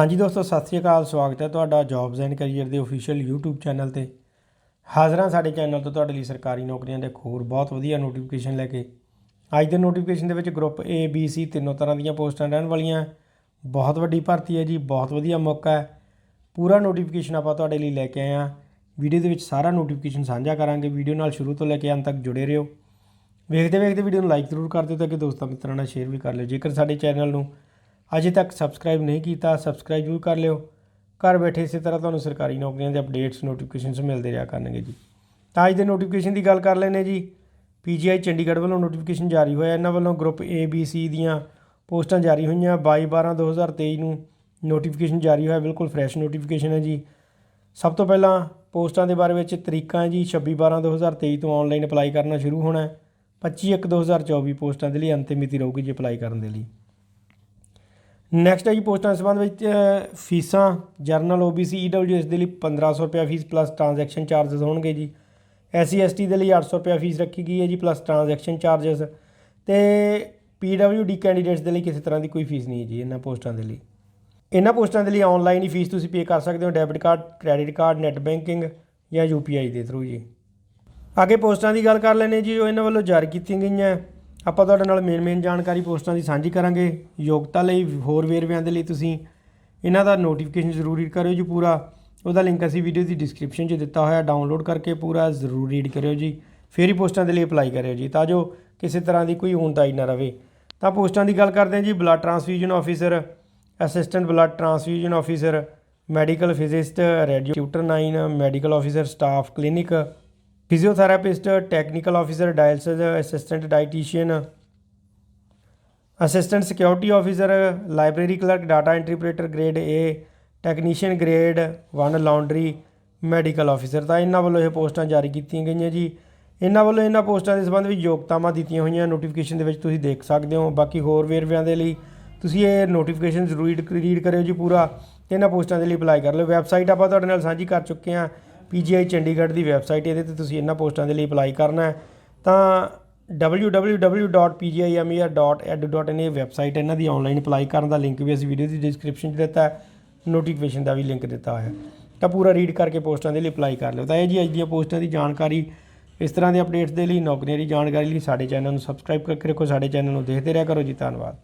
ਹਾਂਜੀ ਦੋਸਤੋ, ਸਤਿ ਸ੍ਰੀ ਅਕਾਲ, ਸਵਾਗਤ ਹੈ ਤੁਹਾਡਾ ਜੌਬਸ ਐਂਡ ਕੈਰੀਅਰ ਦੇ ਅਫੀਸ਼ੀਅਲ YouTube ਚੈਨਲ ਤੇ। ਹਾਜ਼ਰਾਂ ਸਾਡੇ ਚੈਨਲ ਤੋਂ ਤੁਹਾਡੇ ਲਈ ਸਰਕਾਰੀ ਨੌਕਰੀਆਂ ਦੇ ਇੱਕ ਹੋਰ ਬਹੁਤ ਵਧੀਆ ਨੋਟੀਫਿਕੇਸ਼ਨ ਲੈ ਕੇ। ਅੱਜ ਦੇ ਨੋਟੀਫਿਕੇਸ਼ਨ ਦੇ ਵਿੱਚ ਗਰੁੱਪ A, B, C ਤਿੰਨੋਂ ਤਰ੍ਹਾਂ ਦੀਆਂ ਪੋਸਟਾਂ ਰਹਿਣ ਵਾਲੀਆਂ। ਬਹੁਤ ਵੱਡੀ ਭਰਤੀ ਹੈ ਜੀ, ਬਹੁਤ ਵਧੀਆ ਮੌਕਾ ਹੈ। ਪੂਰਾ ਨੋਟੀਫਿਕੇਸ਼ਨ ਆਪਾਂ ਤੁਹਾਡੇ ਲਈ ਲੈ ਕੇ ਆਏ ਹਾਂ। ਵੀਡੀਓ ਦੇ ਵਿੱਚ ਸਾਰਾ ਨੋਟੀਫਿਕੇਸ਼ਨ ਸਾਂਝਾ ਕਰਾਂਗੇ। ਵੀਡੀਓ ਨਾਲ ਸ਼ੁਰੂ ਤੋਂ ਲੈ ਕੇ ਅੰਤ ਤੱਕ ਜੁੜੇ ਰਹੋ। ਵੇਖਦੇ ਵੇਖਦੇ ਵੀਡੀਓ ਨੂੰ ਲਾਈਕ ਜ਼ਰੂਰ ਕਰ ਦਿਓ ਤਾਂ ਕਿ ਦੋਸਤਾਂ ਮਿੱਤਰਾਂ ਨਾਲ ਸ਼ੇਅਰ ਵੀ ਕਰ ਲਿਓ। ਜੇਕਰ ਸਾਡੇ ਚੈਨਲ ਨੂੰ ਅਜੇ ਤੱਕ ਸਬਸਕ੍ਰਾਈਬ ਨਹੀਂ ਕੀਤਾ ਸਬਸਕ੍ਰਾਈਬ ਜ਼ਰੂਰ ਕਰ ਲਿਓ। ਘਰ ਬੈਠੇ ਇਸੇ ਤਰ੍ਹਾਂ ਤੁਹਾਨੂੰ ਸਰਕਾਰੀ ਨੌਕਰੀਆਂ ਦੇ ਅਪਡੇਟਸ ਨੋਟੀਫਿਕੇਸ਼ਨਸ ਮਿਲਦੇ ਰਿਹਾ ਕਰਨਗੇ ਜੀ। ਤਾਂ ਅੱਜ ਦੇ ਨੋਟੀਫਿਕੇਸ਼ਨ ਦੀ ਗੱਲ ਕਰ ਲੈਨੇ ਜੀ। ਪੀਜੀਆਈ ਚੰਡੀਗੜ੍ਹ ਵੱਲੋਂ ਨੋਟੀਫਿਕੇਸ਼ਨ ਜਾਰੀ ਹੋਇਆ। ਇਹਨਾਂ ਵੱਲੋਂ ਗਰੁੱਪ ਏ ਬੀ ਸੀ ਦੀਆਂ ਪੋਸਟਾਂ ਜਾਰੀ ਹੋਈਆਂ। 22 12 2023 ਨੂੰ ਨੋਟੀਫਿਕੇਸ਼ਨ ਜਾਰੀ ਹੋਇਆ। ਬਿਲਕੁਲ ਫਰੈਸ਼ ਨੋਟੀਫਿਕੇਸ਼ਨ ਹੈ ਜੀ। ਸਭ ਤੋਂ ਪਹਿਲਾਂ ਪੋਸਟਾਂ ਦੇ ਬਾਰੇ ਵਿੱਚ ਤਰੀਕਾਂ ਹੈ ਜੀ। 26 12 2023 ਤੋਂ ਆਨਲਾਈਨ ਅਪਲਾਈ ਕਰਨਾ ਸ਼ੁਰੂ ਹੋਣਾ ਹੈ। 25 1 2024 ਪੋਸਟਾਂ ਦੇ ਲਈ ਅੰਤਿਮ ਮਿਤੀ ਰਹੂਗੀ ਜੀ ਅਪਲਾਈ ਕਰਨ ਦੇ ਲਈ। ਨੈਕਸਟ ਹੈ ਜੀ ਪੋਸਟਾਂ ਦੇ ਸੰਬੰਧ ਵਿੱਚ ਫੀਸਾਂ, ਜਰਨਲ OBC EWS ਦੇ ਲਈ 1500 ਰੁਪਏ ਫੀਸ ਪਲੱਸ ਟ੍ਰਾਂਜੈਕਸ਼ਨ ਚਾਰजेस ਹੋਣਗੇ ਜੀ। ਐਸਸੀ ਐਸਟੀ ਦੇ ਲਈ 800 ਰੁਪਏ ਫੀਸ ਰੱਖੀ ਗਈ ਹੈ ਜੀ ਪਲੱਸ ਟ੍ਰਾਂਜੈਕਸ਼ਨ ਚਾਰजेस ਤੇ PWD ਕੈਂਡੀਡੇਟਸ ਦੇ ਲਈ ਕਿਸੇ ਤਰ੍ਹਾਂ ਦੀ ਕੋਈ ਫੀਸ ਨਹੀਂ ਹੈ ਜੀ ਇਹਨਾਂ ਪੋਸਟਾਂ ਦੇ ਲਈ। ਇਹਨਾਂ ਪੋਸਟਾਂ ਦੇ ਲਈ ਆਨਲਾਈਨ ਹੀ ਫੀਸ ਤੁਸੀਂ ਪੇ ਕਰ ਸਕਦੇ ਹੋ debit card credit card net banking ਜਾਂ UPI ਦੇ ਥਰੂ ਜੀ। ਅੱਗੇ ਪੋਸਟਾਂ ਦੀ ਗੱਲ ਕਰ ਲੈਨੇ ਜੀ ਉਹ ਇਹਨਾਂ ਵੱਲੋਂ ਜਾਰੀ ਕੀਤੀਆਂ ਗਈਆਂ। ਆਪਾਂ ਤੁਹਾਡੇ ਨਾਲ ਮੇਨ ਮੇਨ ਜਾਣਕਾਰੀ ਪੋਸਟਾਂ ਦੀ ਸਾਂਝੀ ਕਰਾਂਗੇ। ਯੋਗਤਾ ਲਈ ਹੋਰ ਵੇਰਵਿਆਂ ਦੇ ਲਈ ਤੁਸੀਂ ਇਹਨਾਂ ਦਾ ਨੋਟੀਫਿਕੇਸ਼ਨ ਜ਼ਰੂਰ ਰੀਡ ਕਰਿਓ ਜੀ ਪੂਰਾ। ਉਹਦਾ ਲਿੰਕ ਅਸੀਂ ਵੀਡੀਓ ਦੀ ਡਿਸਕ੍ਰਿਪਸ਼ਨ 'ਚ ਦਿੱਤਾ ਹੋਇਆ ਡਾਊਨਲੋਡ ਕਰਕੇ ਪੂਰਾ ਜ਼ਰੂਰ ਰੀਡ ਕਰਿਓ ਜੀ। ਫਿਰ ਹੀ ਪੋਸਟਾਂ ਦੇ ਲਈ ਅਪਲਾਈ ਕਰਿਓ ਜੀ, ਤਾਂ ਜੋ ਕਿਸੇ ਤਰ੍ਹਾਂ ਦੀ ਕੋਈ ਊਣਤਾਈ ਨਾ ਰਵੇ। ਤਾਂ ਪੋਸਟਾਂ ਦੀ ਗੱਲ ਕਰਦੇ ਹਾਂ ਜੀ blood transfusion officer assistant blood transfusion officer medical physicist radio tutor 9 medical officer staff clinic physiotherapist technical officer dialysis assistant dietician assistant security officer library clerk data entry operator grade A technician grade 1 laundry medical officer ਤਾਂ ਇਹਨਾਂ ਵੱਲੋਂ ਇਹ ਪੋਸਟਾਂ ਜਾਰੀ ਕੀਤੀਆਂ ਗਈਆਂ ਜੀ। ਇਹਨਾਂ ਵੱਲੋਂ ਇਹਨਾਂ ਪੋਸਟਾਂ ਦੇ ਸੰਬੰਧ ਵਿੱਚ ਯੋਗਤਾਵਾਂ ਦਿੱਤੀਆਂ ਹੋਈਆਂ। ਨੋਟੀਫਿਕੇਸ਼ਨ ਦੇ ਵਿੱਚ ਤੁਸੀਂ ਦੇਖ ਸਕਦੇ ਹੋ। ਬਾਕੀ ਹੋਰ ਵੇਰਵਿਆਂ ਦੇ ਲਈ ਤੁਸੀਂ ਇਹ ਨੋਟੀਫਿਕੇਸ਼ਨ ਜ਼ਰੂਰ ਰੀਡ ਕਰਿਓ ਜੀ ਪੂਰਾ। ਤੇ ਇਹਨਾਂ ਪੋਸਟਾਂ ਦੇ ਲਈ ਅਪਲਾਈ ਕਰ ਲਿਓ। ਵੈਬਸਾਈਟ ਆਪਾਂ ਤੁਹਾਡੇ ਨਾਲ ਸਾਂਝੀ ਕਰ ਚੁੱਕੇ ਹਾਂ। ਪੀਜੀਆਈ ਚੰਡੀਗੜ੍ਹ ਦੀ ਵੈਬਸਾਈਟ ਇਹਦੇ ਤੇ ਤੁਸੀਂ ਇਹਨਾਂ ਪੋਸਟਾਂ ਦੇ ਲਈ ਅਪਲਾਈ ਕਰਨਾ ਹੈ। ਤਾਂ www.pgimer.edu.in ਇਹ ਵੈਬਸਾਈਟ ਇਹਨਾਂ ਦੀ ਆਨਲਾਈਨ ਅਪਲਾਈ ਕਰਨ ਦਾ ਲਿੰਕ ਵੀ ਅਸੀਂ ਵੀਡੀਓ ਦੀ ਡਿਸਕ੍ਰਿਪਸ਼ਨ 'ਚ ਦਿੱਤਾ ਹੈ ਨੋਟੀਫਿਕੇਸ਼ਨ ਦਾ ਵੀ ਲਿੰਕ ਦਿੱਤਾ ਹੋਇਆ ਤਾਂ ਪੂਰਾ ਰੀਡ ਕਰਕੇ ਪੋਸਟਾਂ ਦੇ ਲਈ ਅਪਲਾਈ ਕਰ ਲਿਓ। ਤਾਂ ਇਹ ਜੀ ਅੱਜ ਦੀਆਂ ਪੋਸਟਾਂ ਦੀ ਜਾਣਕਾਰੀ, ਇਸ ਤਰ੍ਹਾਂ ਦੇ ਅਪਡੇਟਸ ਦੇ ਲਈ ਨੌਕਰੀਆਂ ਦੀ ਜਾਣਕਾਰੀ ਲਈ ਸਾਡੇ ਚੈਨਲ ਨੂੰ ਸਬਸਕ੍ਰਾਈਬ ਕਰਕੇ ਰੱਖੋ, ਸਾਡੇ ਚੈਨਲ ਨੂੰ ਦੇਖਦੇ ਰਿਹਾ ਕਰੋ ਜੀ, ਧੰਨਵਾਦ।